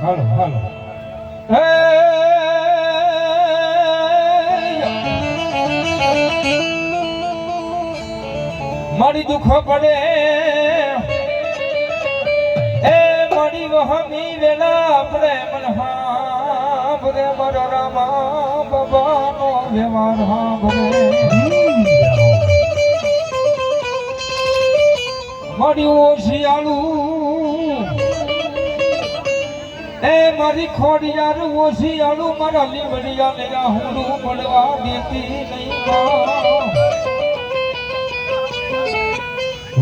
હાલો હાલો. મારી દુખો પડે. એ મારી વહમી વેલા આપણે હા ભરે મારો રામા બાબાનો વ્યવહાર હાભરે મારી ઓશિયાળું એ મારી ખોડિયાર ઓશિયાળું મારા લીવડિયા ને રાહુડું મળવા દેતી નહીં.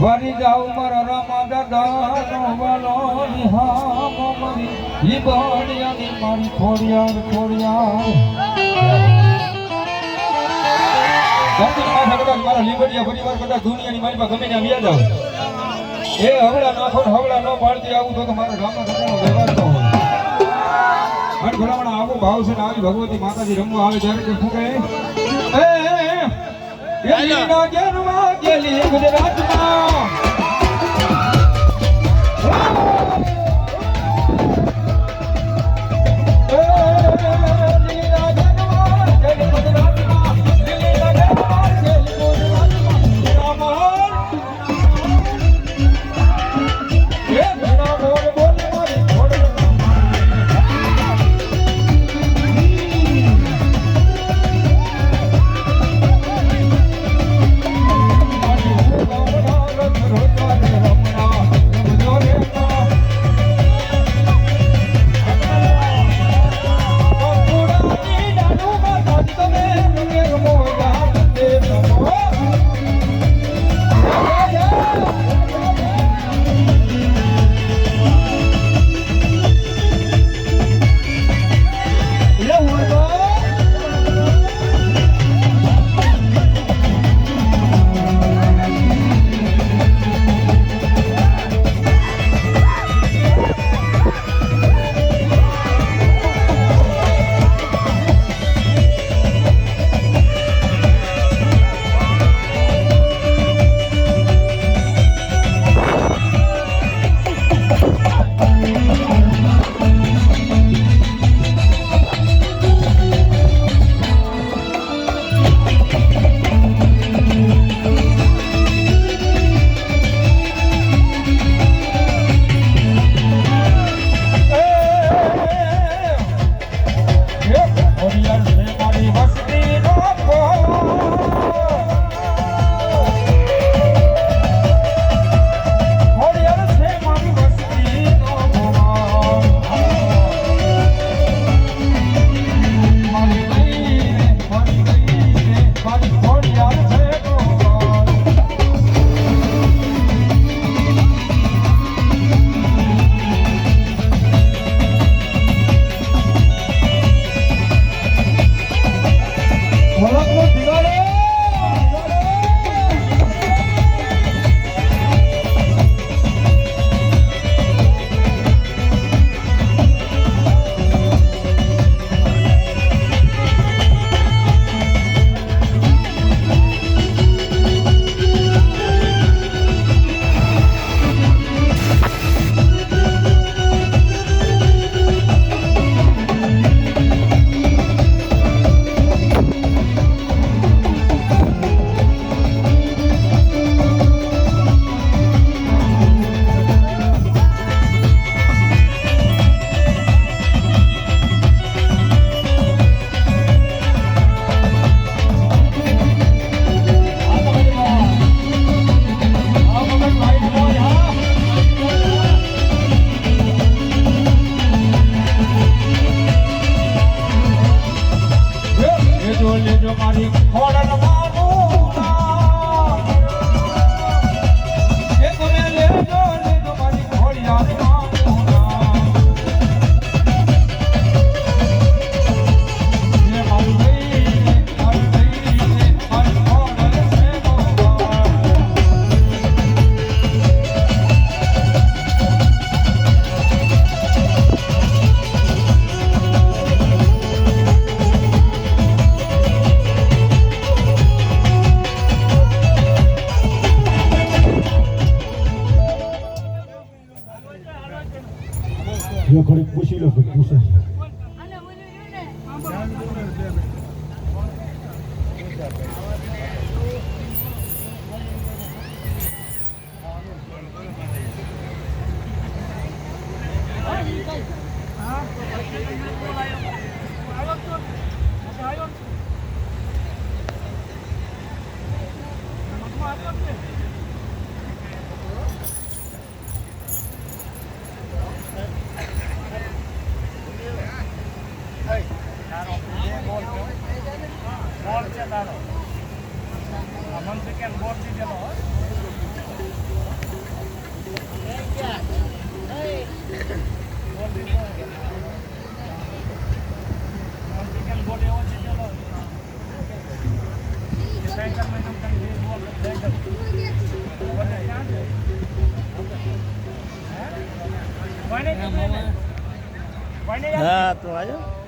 વરી જાઉં મારા રામા દાદાનો વાલો નિહામ મારી લીમડિયાની મારી ખોડિયાર ખોડિયાર મારા લીબડિયા પરિવાર કદાચ દુનિયાની મારી પાસે ગમે ત્યાં વ્યા આવે એ હવળા નાખો ને હવળા ન પાડતી આવું તો તો મારા રામા વ્યવહાર ન હોય અને ભલામણ આવો ભાવ છે ને આવી ભગવતી માતાજી રમવા આવે ત્યારે કે શું કહે ગુજરાતમાં જો ઘડી પૂછી લો પૂછે હા તો આવ્યો